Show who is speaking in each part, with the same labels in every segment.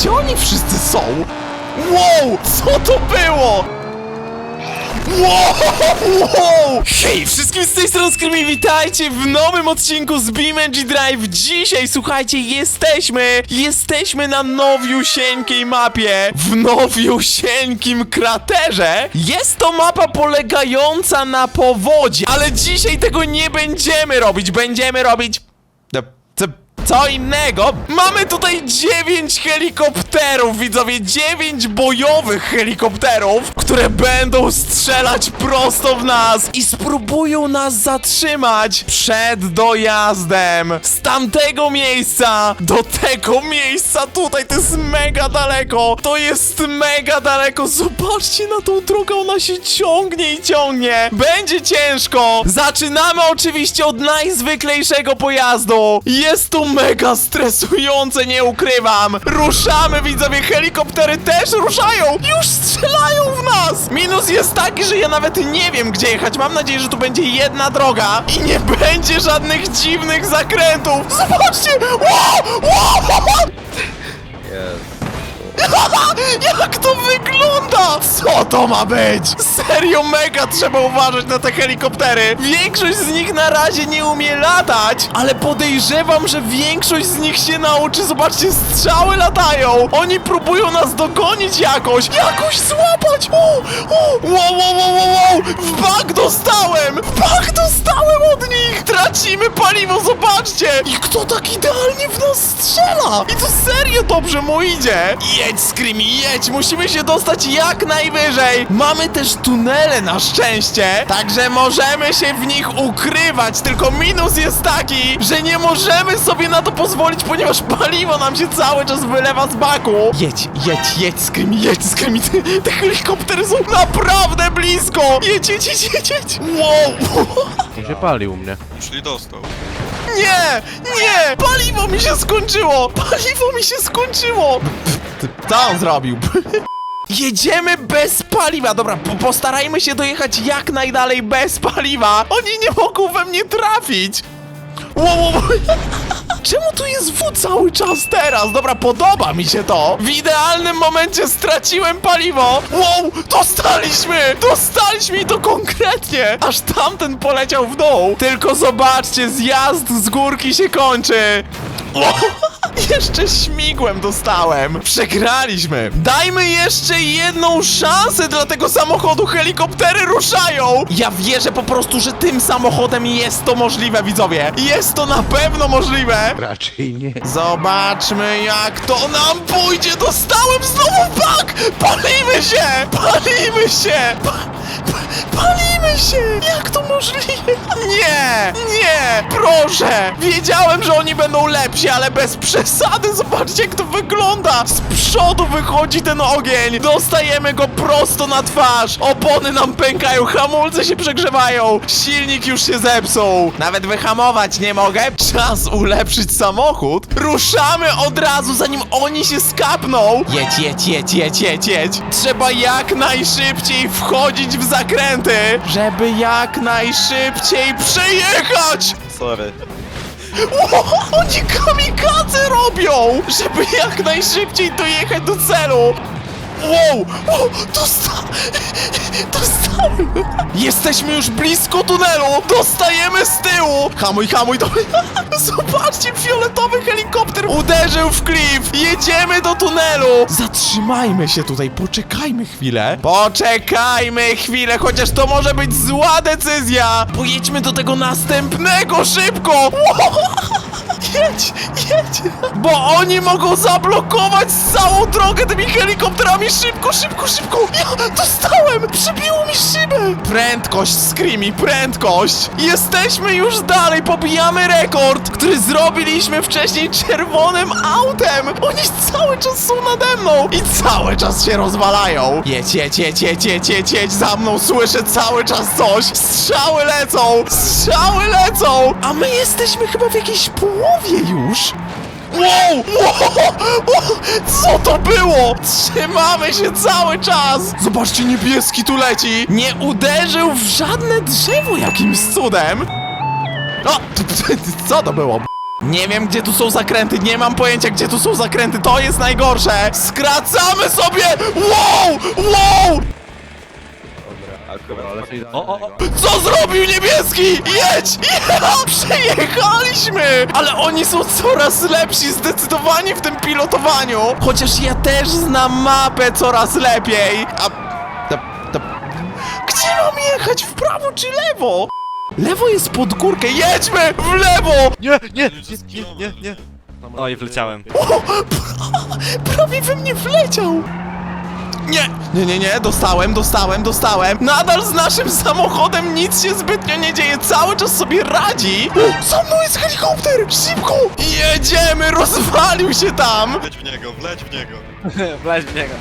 Speaker 1: Gdzie oni wszyscy są? Wow! Co to było? Wow! wow! Hej, wszystkim z tej strony Screamy, witajcie w nowym odcinku z BeamNG Drive. Dzisiaj, słuchajcie, jesteśmy, jesteśmy na nowiusieńkiej mapie, w nowiusieńkim kraterze. Jest to mapa polegająca na powodzie, ale dzisiaj tego nie będziemy robić, będziemy robić... Co- co innego? Mamy tutaj 9 helikopterów, widzowie, 9 bojowych helikopterów, które będą strzelać prosto w nas i spróbują nas zatrzymać przed dojazdem z tamtego miejsca do tego miejsca tutaj. To jest mega daleko. To jest mega daleko. Zobaczcie na tą drogę, ona się ciągnie i ciągnie. Będzie ciężko. Zaczynamy oczywiście od najzwyklejszego pojazdu. Jest to mega stresujące, nie ukrywam. Ruszamy, widzowie, helikoptery też ruszają. Już strzelają w nas. Minus jest taki, że ja nawet nie wiem, gdzie jechać. Mam nadzieję, że tu będzie jedna droga i nie będzie żadnych dziwnych zakrętów. Zobaczcie! Wow! Wow! Jak to wygląda? Co to ma być? Serio mega trzeba uważać na te helikoptery. Większość z nich na razie nie umie latać, ale podejrzewam, że większość z nich się nauczy. Zobaczcie, strzały latają. Oni próbują nas dogonić jakoś. Jakoś złapać. O, o, wow, wow, wow, wow, wow. W bak dostałem. W bak dostałem. Tracimy paliwo, zobaczcie. I kto tak idealnie w nas strzela? I to serio dobrze mu idzie. Jedź, Screamy, jedź. Musimy się dostać jak najwyżej. Mamy też tunele na szczęście, także możemy się w nich ukrywać. Tylko minus jest taki, że nie możemy sobie na to pozwolić, ponieważ paliwo nam się cały czas wylewa z baku. Jedź, jedź, jedź, Screamy, jedź, Screamy. Te, te helikoptery są naprawdę blisko. Jedź, jedź, jedź, jedź, jedź. Wow.
Speaker 2: On się pali u mnie.
Speaker 3: Czyli dostał.
Speaker 1: Nie! Nie! Paliwo mi się skończyło! Paliwo mi się skończyło! Co on zrobił? Jedziemy bez paliwa! Dobra, po postarajmy się dojechać jak najdalej bez paliwa! Oni nie mogą we mnie trafić! Wow, wow, wow. Czemu tu jest W cały czas teraz? Dobra, podoba mi się to! W idealnym momencie straciłem paliwo! Wow! Dostaliśmy! Dostaliśmy i to konkretnie! Aż tamten poleciał w dół! Tylko zobaczcie, zjazd z górki się kończy! Wow. Jeszcze śmigłem dostałem. Przegraliśmy. Dajmy jeszcze jedną szansę dla tego samochodu. Helikoptery ruszają. Ja wierzę po prostu, że tym samochodem jest to możliwe, widzowie. Jest to na pewno możliwe.
Speaker 2: Raczej nie.
Speaker 1: Zobaczmy, jak to nam pójdzie. Dostałem znowu bak. Palimy się. Palimy się. Pa pa palimy się. Jak to możliwe? Nie. Nie. Proszę. Wiedziałem, że oni będą lepsi, ale bez przesady. Zobaczcie, jak to wygląda. Z przodu wychodzi ten ogień. Dostajemy go prosto na twarz. Opony nam pękają, hamulce się przegrzewają. Silnik już się zepsuł. Nawet wyhamować nie mogę. Czas ulepszyć samochód. Ruszamy od razu, zanim oni się skapną. Jedź, jedź, jedź, jedź, jedź, jedź. Trzeba jak najszybciej wchodzić w zakręty, żeby jak najszybciej przejechać.
Speaker 3: Sorry.
Speaker 1: Oni kamikadze robią, żeby jak najszybciej dojechać do celu. Wow, wow, dosta... dostałem. Jesteśmy już blisko tunelu. Dostajemy z tyłu. Hamuj, hamuj, do... Zobaczcie, fioletowy uderzył w klif. Jedziemy do tunelu. Zatrzymajmy się tutaj, poczekajmy chwilę. Poczekajmy chwilę, chociaż to może być zła decyzja. Pojedźmy do tego następnego szybko. Wow. Jedź, jedź! Bo oni mogą zablokować całą drogę tymi helikopterami! Szybko, szybko, szybko! Ja dostałem! Przybiło mi szybę! Prędkość, Screamy, prędkość! Jesteśmy już dalej, pobijamy rekord, który zrobiliśmy wcześniej czerwonym autem! Oni cały czas są nade mną i cały czas się rozwalają! Jedź, jedź, jedź, jedź, jedź, jedź, jedź za mną, słyszę cały czas coś! Strzały lecą! Strzały lecą! A my jesteśmy chyba w jakiejś połowie już! Wow! wow! wow! Co to było? Trzymamy się cały czas! Zobaczcie, niebieski tu leci! Nie uderzył w żadne drzewo jakimś cudem! O! Co to było? Nie wiem, gdzie tu są zakręty, nie mam pojęcia, gdzie tu są zakręty, to jest najgorsze! Skracamy sobie! Wow! Wow!
Speaker 2: O, o, o!
Speaker 1: Co zrobił niebieski? Jedź! Ja! Przejechaliśmy! Ale oni są coraz lepsi zdecydowanie w tym pilotowaniu! Chociaż ja też znam mapę coraz lepiej! A... ta- ta- Gdzie mam jechać? W prawo czy lewo? Lewo jest pod górkę, jedźmy w lewo!
Speaker 2: Nie, nie, nie, nie, nie, nie.
Speaker 3: Oj, wleciałem.
Speaker 1: O, prawie we mnie wleciał! Nie, nie, nie, nie, dostałem, dostałem, dostałem. Nadal z naszym samochodem nic się zbytnio nie dzieje, cały czas sobie radzi. O, za mną jest helikopter, szybko! Jedziemy, rozwalił się tam!
Speaker 4: Wleć w niego, wleć w niego.
Speaker 3: Wleć w niego.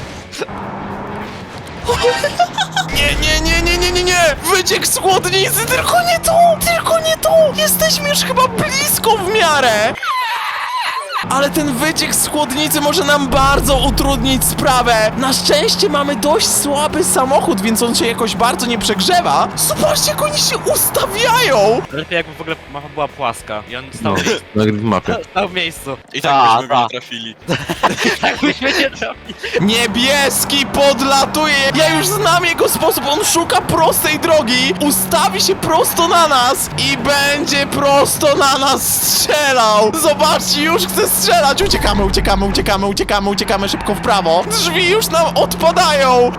Speaker 1: Nie, nie, nie, nie, nie, nie, nie! Wyciek z chłodnicy, tylko nie tu! Tylko nie tu! Jesteśmy już chyba blisko w miarę! Ale ten wyciek z chłodnicy może nam bardzo utrudnić sprawę. Na szczęście mamy dość słaby samochód, więc on się jakoś bardzo nie przegrzewa. Zobaczcie, jak oni się ustawiają!
Speaker 3: Lepiej jakby w ogóle mapa była płaska i on
Speaker 2: No,
Speaker 3: stał,
Speaker 2: na w mapie.
Speaker 3: stał w miejscu.
Speaker 4: I tak
Speaker 3: Ta,
Speaker 4: byśmy go
Speaker 3: ta.
Speaker 4: nie trafili.
Speaker 3: Tak byśmy nie trafili.
Speaker 1: Niebieski podlatuje! Ja już znam jego sposób, on szuka prostej drogi, ustawi się prosto na nas i będzie prosto na nas strzelał! Zobaczcie, już chce strzelać! Uciekamy, uciekamy, uciekamy, uciekamy, uciekamy szybko w prawo! Drzwi już nam odpadają!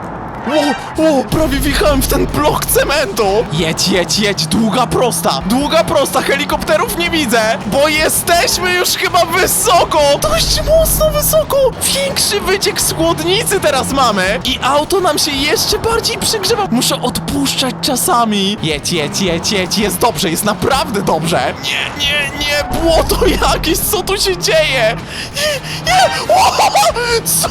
Speaker 1: O, o, prawie wjechałem w ten blok cementu! Jedź, jedź, jedź, długa prosta! Długa prosta, helikopterów nie widzę! Bo jesteśmy już chyba wysoko! Dość mocno wysoko! Większy wyciek z chłodnicy teraz mamy! I auto nam się jeszcze bardziej przegrzewa! Muszę odpuszczać czasami! Jedź, jedź, jedź, jedź, jest dobrze, jest naprawdę dobrze! Nie, nie, nie, błoto jakieś, co tu się dzieje? Nie, nie! O, co?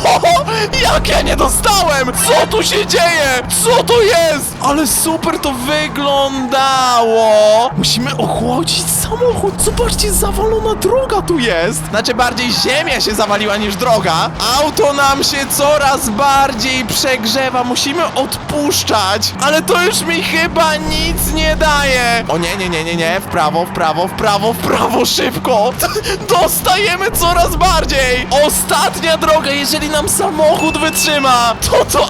Speaker 1: Jak ja nie dostałem? Co tu się dzieje? Co to jest? Ale super to wyglądało! Musimy ochłodzić samochód. Zobaczcie, zawalona droga tu jest. Znaczy bardziej ziemia się zawaliła niż droga. Auto nam się coraz bardziej przegrzewa. Musimy odpuszczać. Ale to już mi chyba nic nie daje. O nie, nie, nie, nie, nie. W prawo, w prawo, w prawo, w prawo, szybko. Dostajemy coraz bardziej. Ostatnia droga, jeżeli nam samochód wytrzyma, to to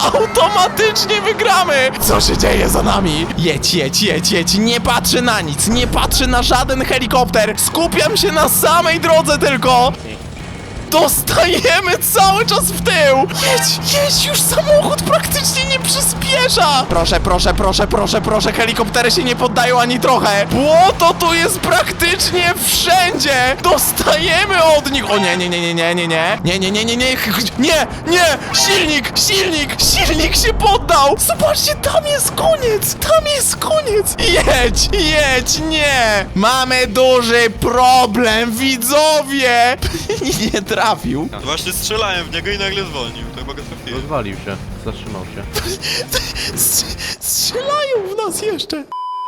Speaker 1: automatycznie wygramy. Co się dzieje za nami? Jedź, jedź, jedź, jedź. Nie patrzę na nic, nie patrzę na żaden helikopter. Skupiam się na samej drodze tylko. Dostajemy cały czas w tył! Jedź, jedź, już samochód praktycznie nie przyspiesza! Proszę, proszę, proszę, proszę, proszę, helikoptery się nie poddają ani trochę! Błoto tu jest praktycznie wszędzie! Dostajemy od nich! O nie, nie, nie, nie, nie, nie, nie, nie, nie, nie, nie, nie, nie, nie! Silnik, silnik, silnik się poddał! Zobaczcie, tam jest koniec! Tam jest koniec! Jedź, jedź, nie! Mamy duży problem, widzowie! nie trafił.
Speaker 4: Właśnie strzelałem w niego i nagle zwolnił. To chyba go trafiłem.
Speaker 2: Rozwalił się, zatrzymał się.
Speaker 1: Strzelają w nas jeszcze.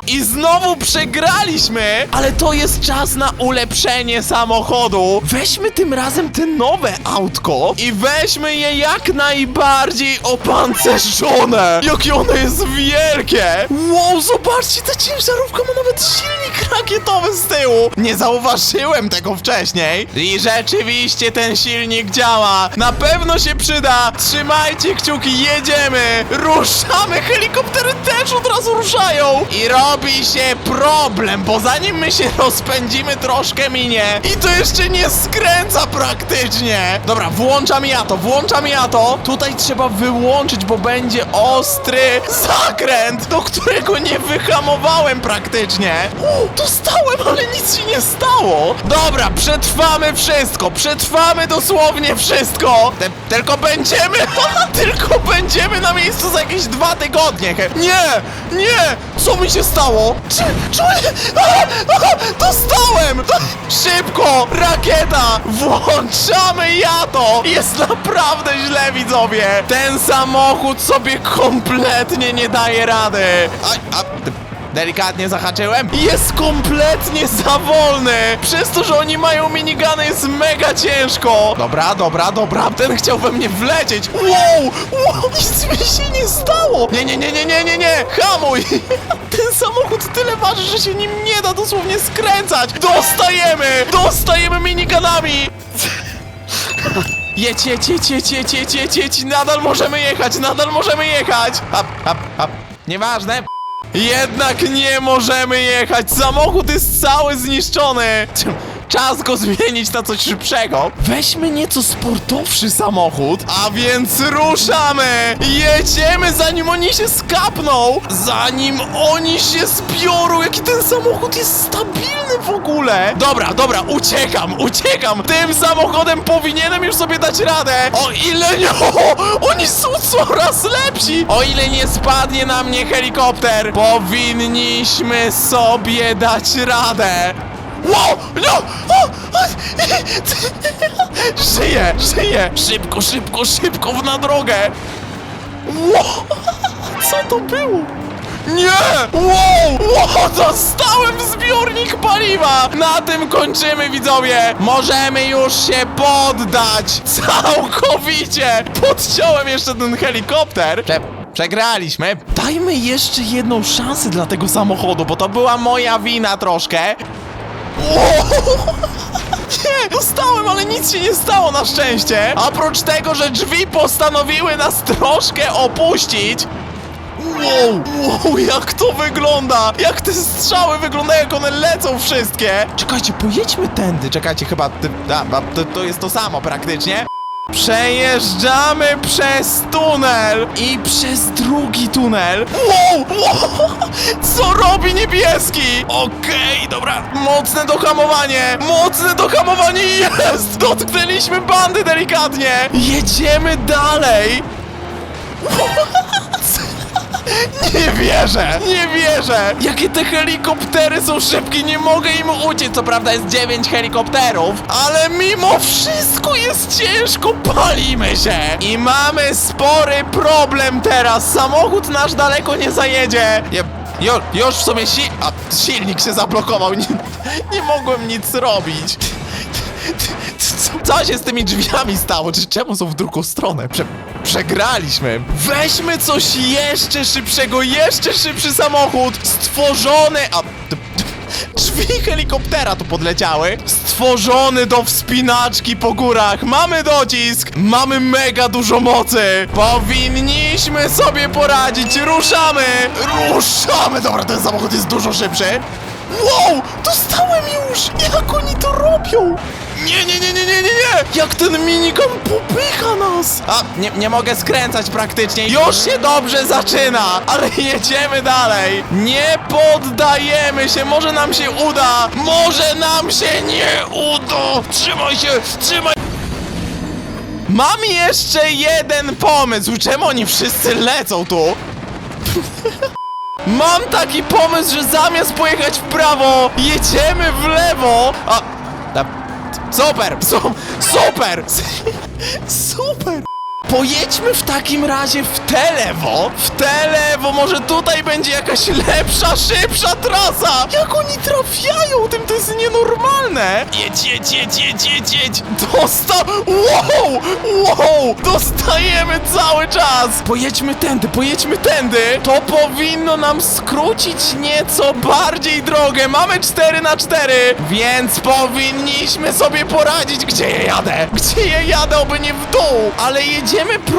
Speaker 1: I znowu przegraliśmy, ale to jest czas na ulepszenie samochodu. Weźmy tym razem te nowe autko i weźmy je jak najbardziej opancerzone. Jakie ono jest wielkie. Wow, zobaczcie, ta ciężarówka ma nawet silnik rakietowy z tyłu. Nie zauważyłem tego wcześniej. I rzeczywiście ten silnik działa. Na pewno się przyda. Trzymajcie kciuki, jedziemy. Ruszamy, helikoptery też od razu ruszają. I robi się problem, bo zanim my się rozpędzimy, troszkę minie. I to jeszcze nie skręca praktycznie. Dobra, włączam ja to, włączam ja to. Tutaj trzeba wyłączyć, bo będzie ostry zakręt, do którego nie wyhamowałem praktycznie. U, dostałem, ale nic się nie stało. Dobra, przetrwamy wszystko, przetrwamy dosłownie wszystko. Te, tylko będziemy, tylko będziemy na miejscu za jakieś dwa tygodnie. Nie, nie, co mi się stało? Czy, czy, a, dostałem! Szybko, rakieta, włączamy jato. Jest naprawdę źle, widzowie. Ten samochód sobie kompletnie nie daje rady. A, Delikatnie zahaczyłem. Jest kompletnie za wolny. Przez to, że oni mają minigany jest mega ciężko. Dobra, dobra, dobra. Ten chciał we mnie wlecieć. Wow, wow, nic mi się nie stało. Nie, nie, nie, nie, nie, nie, nie. Hamuj. Ten samochód tyle waży, że się nim nie da dosłownie skręcać! Dostajemy! Dostajemy miniganami! Jedź, jedź, jedź, jedź, jedź, jedź, jedź, jedź, nadal możemy jechać, nadal możemy jechać! Hop, hop, hop. Nieważne. Jednak nie możemy jechać, samochód jest cały zniszczony! Czas go zmienić na coś szybszego. Weźmy nieco sportowszy samochód, a więc ruszamy! Jedziemy zanim oni się skapną! Zanim oni się zbiorą! Jaki ten samochód jest stabilny w ogóle! Dobra, dobra, uciekam, uciekam! Tym samochodem powinienem już sobie dać radę! O ile nie... Oni są coraz lepsi! O ile nie spadnie na mnie helikopter! Powinniśmy sobie dać radę! Wow! No! O! O! Żyję, żyję! Szybko, szybko, szybko na drogę! Wow! Co to było? Nie! Wow! Wow! Dostałem zbiornik paliwa! Na tym kończymy, widzowie! Możemy już się poddać! Całkowicie! Podciąłem jeszcze ten helikopter! Prze przegraliśmy. Dajmy jeszcze jedną szansę dla tego samochodu, bo to była moja wina troszkę. Nie, dostałem, ale nic się nie stało na szczęście. Oprócz tego, że drzwi postanowiły nas troszkę opuścić. Wow, wow, jak to wygląda! Jak te strzały wyglądają, jak one lecą wszystkie! Czekajcie, pojedźmy tędy. Czekajcie, chyba ty, to, to jest to samo praktycznie. Przejeżdżamy przez tunel i przez drugi tunel. Wow, wow! Co robi niebieski? Okej, dobra. Mocne dohamowanie. Mocne dohamowanie jest! Dotknęliśmy bandy delikatnie. Jedziemy dalej. Nie wierzę! Nie wierzę! Jakie te helikoptery są szybkie, nie mogę im uciec. Co prawda jest 9 helikopterów, ale mimo wszystko jest ciężko, palimy się! I mamy spory problem teraz. Samochód nasz daleko nie zajedzie. Je, ju, już w sumie si a, silnik się zablokował. Nie, nie mogłem nic robić. Co, się z tymi drzwiami stało? Czy czemu są w drugą stronę? Prze przegraliśmy. Weźmy coś jeszcze szybszego, jeszcze szybszy samochód. Stworzony... A... Drzwi helikoptera tu podleciały. Stworzony do wspinaczki po górach. Mamy docisk. Mamy mega dużo mocy. Powinniśmy sobie poradzić. Ruszamy. Ruszamy. Dobra, ten samochód jest dużo szybszy. Wow! Dostałem już! Jak oni to robią? Nie, nie, nie, nie, nie, nie, nie! Jak ten minigun popycha nas! A, nie, nie mogę skręcać praktycznie. Już się dobrze zaczyna, ale jedziemy dalej. Nie poddajemy się, może nam się uda. Może nam się nie uda. Trzymaj się, trzymaj. Mam jeszcze jeden pomysł. Czemu oni wszyscy lecą tu? Mam taki pomysł, że zamiast pojechać w prawo, jedziemy w lewo. A, a super, su, super, super. Pojedźmy w takim razie w te lewo. W te lewo, może tutaj będzie jakaś lepsza, szybsza trasa. Jak oni trafiają tym, to jest nienormalne. Jedź, jedź, jedź, jedź, jedź, jedź. Dosta... Wow, wow, dostajemy cały czas. Pojedźmy tędy, pojedźmy tędy. To powinno nam skrócić nieco bardziej drogę. Mamy 4 na 4 więc powinniśmy sobie poradzić. Gdzie ja jadę? Gdzie ja jadę, oby nie w dół. Ale jedziemy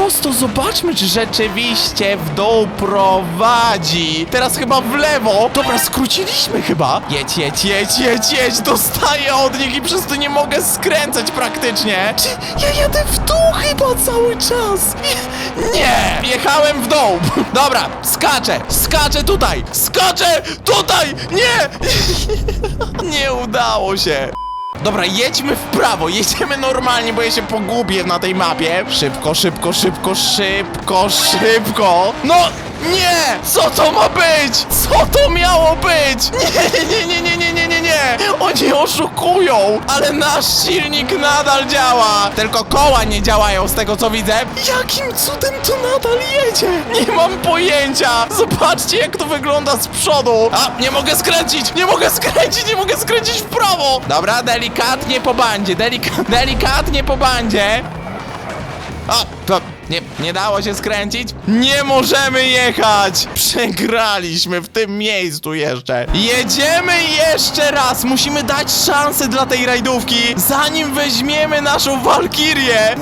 Speaker 1: prosto, zobaczmy, czy rzeczywiście w dół prowadzi. Teraz chyba w lewo. Dobra, skróciliśmy chyba. Jedź, jedź, jedź, jedź, jedź. Dostaję od nich i przez to nie mogę skręcać praktycznie. Czy ja jadę w dół chyba cały czas? Nie. Jechałem w dół. Dobra, skaczę, skaczę tutaj, skaczę tutaj. Nie, nie udało się. Dobra, jedźmy w prawo, jedziemy normalnie, bo ja się pogubię na tej mapie. Szybko, szybko, szybko, szybko, szybko. No, nie! Co to ma być? Co to miało być? Nie, nie, nie, nie, nie, nie, nie, nie. Oni oszukują, ale nasz silnik nadal działa. Tylko koła nie działają, z tego co widzę. Jakim cudem to nadal jedzie? Nie mam pojęcia. Zobaczcie, jak to wygląda z przodu. A, nie mogę skręcić, nie mogę skręcić, nie mogę skręcić w prawo. Dobra, delikatnie po bandzie, delika delikatnie po bandzie. A, to, Nie, nie dało się skręcić? Nie możemy jechać! Przegraliśmy w tym miejscu jeszcze. Jedziemy jeszcze raz! Musimy dać szansę dla tej rajdówki, zanim weźmiemy naszą Walkirię.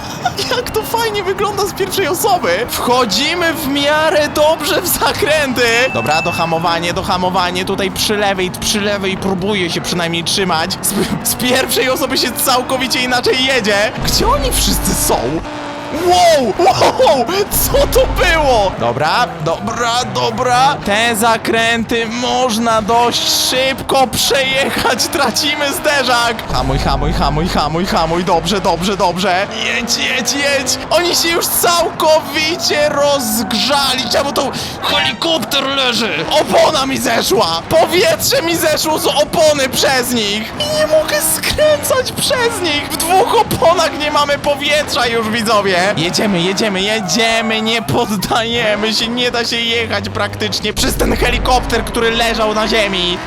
Speaker 1: Jak to fajnie wygląda z pierwszej osoby. Wchodzimy w miarę dobrze w zakręty. Dobra, dohamowanie, dohamowanie. Tutaj przy lewej, przy lewej próbuję się przynajmniej trzymać. Z, z pierwszej osoby się całkowicie inaczej jedzie. Gdzie oni wszyscy są? Wow, wow, co to było? Dobra, dobra, dobra. Te zakręty można dość szybko przejechać. Tracimy zderzak. Hamuj, hamuj, hamuj, hamuj, hamuj. Dobrze, dobrze, dobrze. Jedź, jedź, jedź. Oni się już całkowicie rozgrzali. Czemu to helikopter leży? Opona mi zeszła. Powietrze mi zeszło z opony przez nich. I nie mogę skręcać przez nich. W dwóch oponach nie mamy powietrza już, widzowie. Jedziemy, jedziemy, jedziemy, nie poddajemy się, nie da się jechać praktycznie przez ten helikopter, który leżał na ziemi.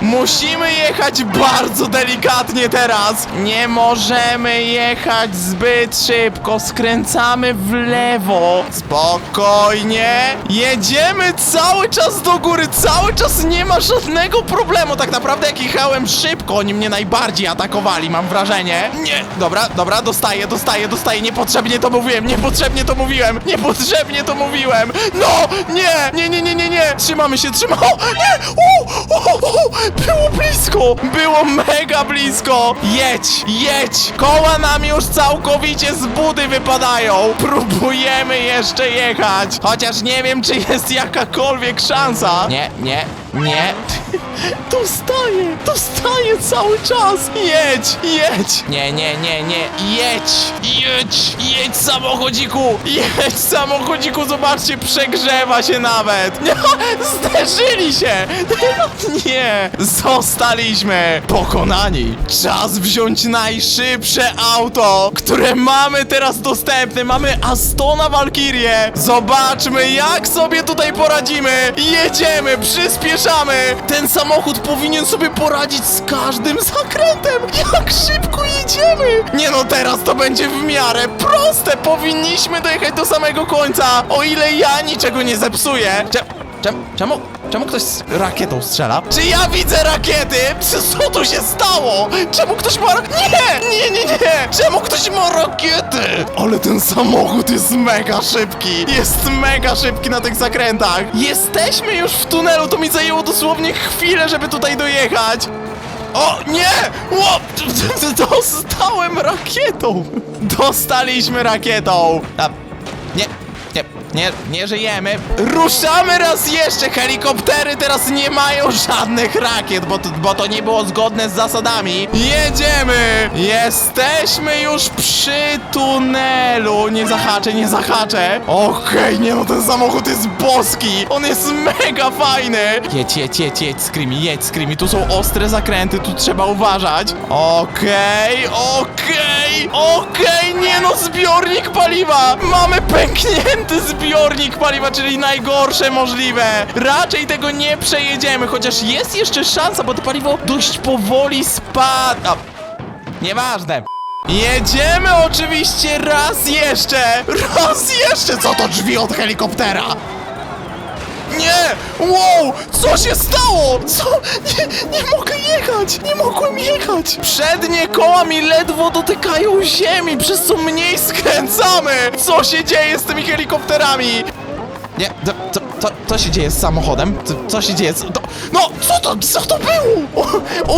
Speaker 1: Musimy jechać bardzo delikatnie teraz. Nie możemy jechać zbyt szybko. Skręcamy w lewo. Spokojnie. Jedziemy cały czas do góry. Cały czas nie ma żadnego problemu. Tak naprawdę jak jechałem szybko, oni mnie najbardziej atakowali, mam wrażenie. Nie. Dobra, dobra, dostaję, dostaję, dostaję. Niepotrzebnie to mówiłem, niepotrzebnie to mówiłem. Niepotrzebnie to mówiłem. No, nie, nie, nie, nie, nie, nie. Trzymamy się, trzymamy. O, nie. U, u, było blisko! Było mega blisko! Jedź, jedź! Koła nam już całkowicie z budy wypadają! Próbujemy jeszcze jechać! Chociaż nie wiem, czy jest jakakolwiek szansa! Nie, nie, nie! Dostaję! Dostaję cały czas! Jedź! Jedź! Nie, nie, nie, nie! Jedź! Jedź! Jedź samochodziku! Jedź samochodziku! Zobaczcie, przegrzewa się nawet! Nie, zderzyli się! Nie! Zostaliśmy pokonani! Czas wziąć najszybsze auto, które mamy teraz dostępne! Mamy Astona Valkyrie! Zobaczmy, jak sobie tutaj poradzimy! Jedziemy, przyspieszamy! Ten samochód powinien sobie poradzić z każdym zakrętem! Jak szybko jedziemy! Nie no, teraz to będzie w miarę proste! Powinniśmy dojechać do samego końca! O ile ja niczego nie zepsuję! Cze czemu, czemu, czemu ktoś z rakietą strzela? Czy ja widzę rakiety? Co, tu się stało? Czemu ktoś ma... Nie! Nie, nie, nie! Czemu ktoś ma rakiety? Ale ten samochód jest mega szybki! Jest mega szybki na tych zakrętach! Jesteśmy już w tunelu, to mi zajęło dosłownie chwilę, żeby tutaj dojechać! O, nie! Ło! Dostałem rakietą! Dostaliśmy rakietą! A, nie, nie, nie, żyjemy. Ruszamy raz jeszcze! Helikoptery teraz nie mają żadnych rakiet, bo to, bo to nie było zgodne z zasadami. Jedziemy! Jesteśmy już przy tunelu. Nie zahaczę, nie zahaczę. Okej, nie no, ten samochód jest boski. On jest mega fajny. Jedź, jedź, jedź, jedź, Screamy, jedź, Screamy. Tu są ostre zakręty, tu trzeba uważać. Okej, okej, okej, nie no, zbiornik paliwa. Mamy pęknięty zbiornik paliwa, czyli najgorsze możliwe. Raczej tego nie przejedziemy, chociaż jest jeszcze szansa, bo to paliwo dość powoli spada. Nieważne. Jedziemy oczywiście raz jeszcze! Raz jeszcze! Co to drzwi od helikoptera? Nie! Wow! Co się stało? Co? Nie, nie mogę jechać! Nie mogłem jechać! Przednie koła mi ledwo dotykają ziemi, przez co mniej skręcamy! Co się dzieje z tymi helikopterami? Nie, to, to, to, co się dzieje z samochodem? Co, co się dzieje z... To, no, co to, co to było?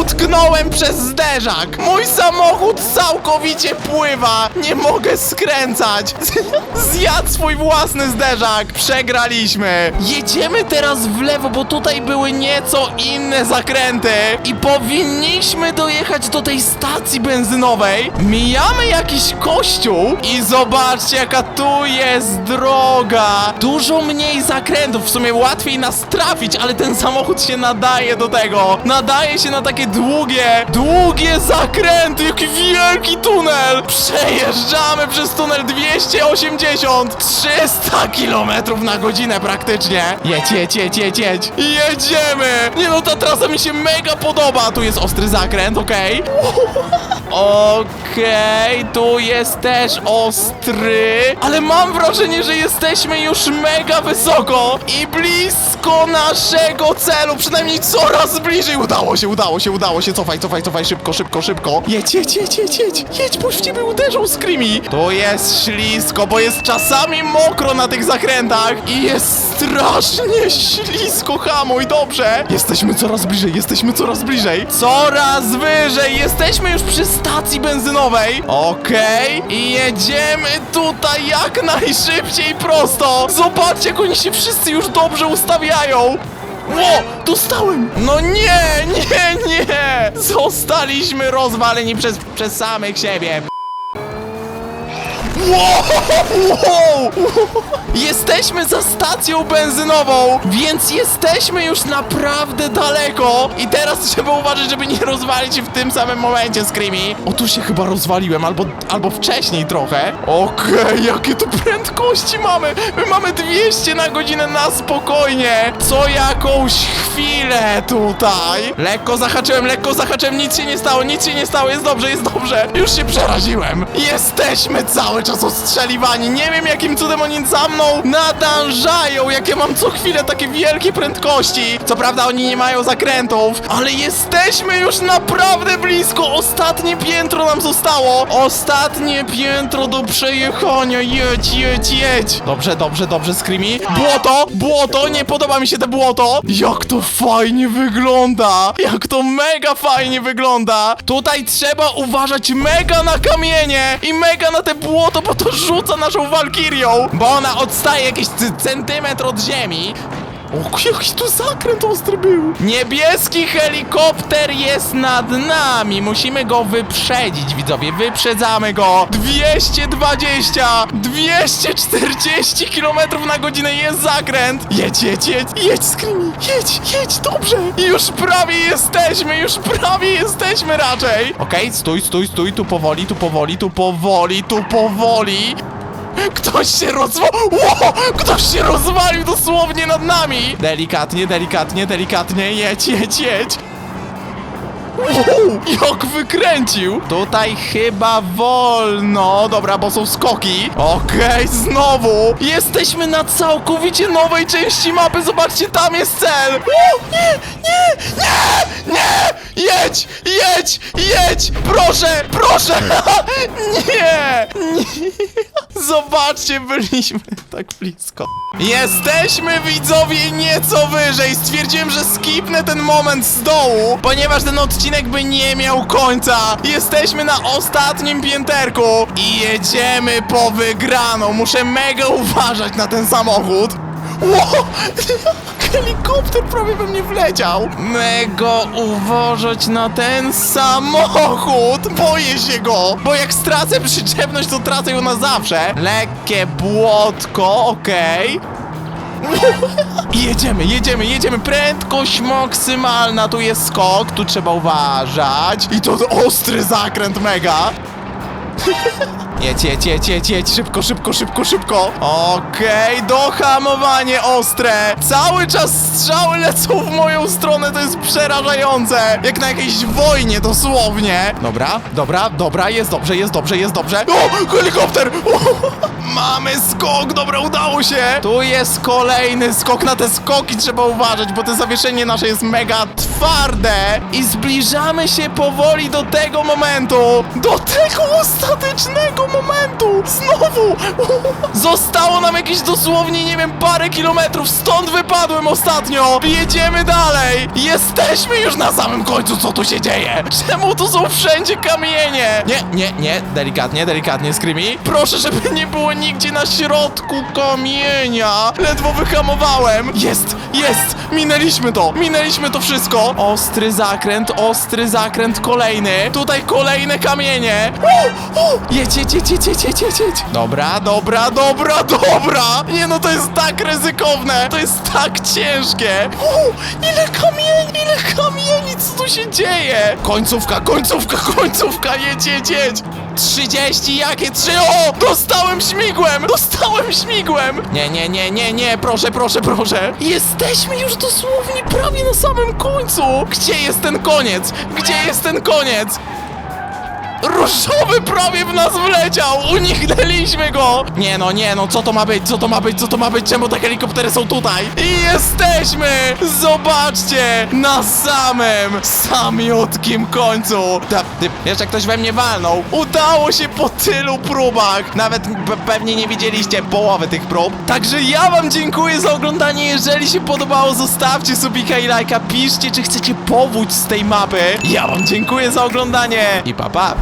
Speaker 1: Utknąłem przez zderzak! Mój samochód całkowicie pływa! Nie mogę skręcać! Zjadł swój własny zderzak! Przegraliśmy! Jedziemy teraz w lewo, bo tutaj były nieco inne zakręty i powinniśmy dojechać do tej stacji benzynowej. Mijamy jakiś kościół i zobaczcie, jaka tu jest droga! Dużo mniej zakrętów, w sumie łatwiej nas trafić, ale ten samochód się nadaje do tego. Nadaje się na takie długie, długie zakręty, jaki wielki tunel! Przejeżdżamy przez tunel 280, 300 km na godzinę praktycznie. Jedź, jedź, jedź, jedź, jedź. Jedziemy! Nie no, ta trasa mi się mega podoba. Tu jest ostry zakręt, okej. Okej, tu jest też ostry, ale mam wrażenie, że jesteśmy już mega wysoko i blisko naszego celu, przynajmniej coraz bliżej. Udało się, udało się, udało się. Cofaj, cofaj, cofaj, szybko, szybko, szybko. Jedź, jedź, jedź, jedź, jedź, jedź, bo w ciebie uderzą Screamy. To jest ślisko, bo jest czasami mokro na tych zakrętach i jest strasznie ślisko, hamuj, dobrze. Jesteśmy coraz bliżej, jesteśmy coraz bliżej. Coraz wyżej, jesteśmy już przy stacji benzynowej. Okej, i jedziemy tutaj jak najszybciej prosto. Zobaczcie, jak oni się wszyscy już dobrze ustawiają. Ło! Dostałem! No nie, nie, nie! Zostaliśmy rozwaleni przez, przez samych siebie. Wow! wow! Jesteśmy za stacją benzynową, więc jesteśmy już naprawdę daleko. I teraz trzeba uważać, żeby nie rozwalić się w tym samym momencie, Screamy. O, tu się chyba rozwaliłem, albo, albo wcześniej trochę. Okej, jakie tu prędkości mamy. My mamy 200 na godzinę na spokojnie. Co jakąś chwilę tutaj. Lekko zahaczyłem, lekko zahaczyłem, nic się nie stało, nic się nie stało, jest dobrze, jest dobrze. Już się przeraziłem. Jesteśmy cały czas ostrzeliwani. Nie wiem, jakim cudem oni za mną nadążają, jakie mam co chwilę takie wielkie prędkości. Co prawda oni nie mają zakrętów, ale jesteśmy już naprawdę blisko. Ostatnie piętro nam zostało. Ostatnie piętro do przejechania. Jedź, jedź, jedź. Dobrze, dobrze, dobrze, Screamy. Błoto, błoto, nie podoba mi się te błoto. Jak to fajnie wygląda. Jak to mega fajnie wygląda. Tutaj trzeba uważać mega na kamienie i mega na te błoto, bo to rzuca naszą walkirią. Bo ona odstaje jakiś centymetr od ziemi. O, jaki tu zakręt ostry był! Niebieski helikopter jest nad nami! Musimy go wyprzedzić, widzowie, wyprzedzamy go! 220! 240 km na godzinę jest zakręt! Jedź, jedź, jedź, jedź, Screamy! Jedź, jedź, dobrze! Już prawie jesteśmy, już prawie jesteśmy raczej! Okej, stój, stój, stój, tu powoli, tu powoli, tu powoli, tu powoli! Ktoś się rozwalił! Ktoś się rozwalił dosłownie nad nami! Delikatnie, delikatnie, delikatnie, jedź, jedź, jedź! Jak wykręcił! Tutaj chyba wolno. Dobra, bo są skoki. Okej, znowu! Jesteśmy na całkowicie nowej części mapy. Zobaczcie, tam jest cel! Nie, nie, nie, nie! Jedź, jedź, jedź! Proszę, proszę! nie, nie! Zobaczcie, byliśmy tak blisko. Jesteśmy widzowie nieco wyżej. Stwierdziłem, że skipnę ten moment z dołu, ponieważ ten odcinek by nie miał końca. Jesteśmy na ostatnim pięterku i jedziemy po wygraną. Muszę mega uważać na ten samochód. Ło! Helikopter prawie we mnie wleciał. Mego uważać na ten samochód. Boję się go, bo jak stracę przyczepność, to tracę ją na zawsze. Lekkie błotko, okej. Jedziemy, jedziemy, jedziemy. Prędkość maksymalna. Tu jest skok, tu trzeba uważać. I to ostry zakręt mega. Jedź, jedź, jedź, jedź, jedź, szybko, szybko, szybko, szybko. Okej, dohamowanie ostre. Cały czas strzały lecą w moją stronę, to jest przerażające. Jak na jakiejś wojnie, dosłownie. Dobra, dobra, dobra, jest dobrze, jest dobrze, jest dobrze. O, helikopter! Mamy skok, dobra, udało się. Tu jest kolejny skok, na te skoki trzeba uważać, bo to zawieszenie nasze jest mega twarde. I zbliżamy się powoli do tego momentu. Do tego ostatecznego momentu. Znowu. Zostało nam jakieś dosłownie, nie wiem, parę kilometrów. Stąd wypadłem ostatnio. Jedziemy dalej. Jesteśmy już na samym końcu, co tu się dzieje? Czemu tu są wszędzie kamienie? Nie, nie, nie, delikatnie, delikatnie, Screamy. Proszę, żeby nie było nigdzie na środku kamienia. Ledwo wyhamowałem. Jest, jest, minęliśmy to, minęliśmy to wszystko. Ostry zakręt, ostry zakręt kolejny. Tutaj kolejne kamienie. O, jedź, jedź, jedź, jedź, jedź, jedź, jedź, jedź. Dobra, dobra, dobra, dobra. Nie no, to jest tak ryzykowne. To jest tak ciężkie. O, ile kamieni, ile kamieni, co tu się dzieje? Końcówka, końcówka, końcówka, jedź, jedź, jedź. 30, jakie trzy? O! Dostałem śmigłem! Dostałem śmigłem! Nie, nie, nie, nie, nie, proszę, proszę, proszę. Jesteśmy już dosłownie prawie na samym końcu. Gdzie jest ten koniec? Gdzie jest ten koniec? Różowy prawie w nas wleciał! Uniknęliśmy go! Nie no, nie no, co to ma być, co to ma być, co to ma być? Czemu te helikoptery są tutaj? I jesteśmy! Zobaczcie! Na samym, samiutkim końcu! Ta, ty, jeszcze ktoś we mnie walnął! Udało się po tylu próbach! Nawet pe- pewnie nie widzieliście połowy tych prób. Także ja wam dziękuję za oglądanie. Jeżeli się podobało, zostawcie subika i lajka. Piszcie, czy chcecie powódź z tej mapy. Ja wam dziękuję za oglądanie i pa pa!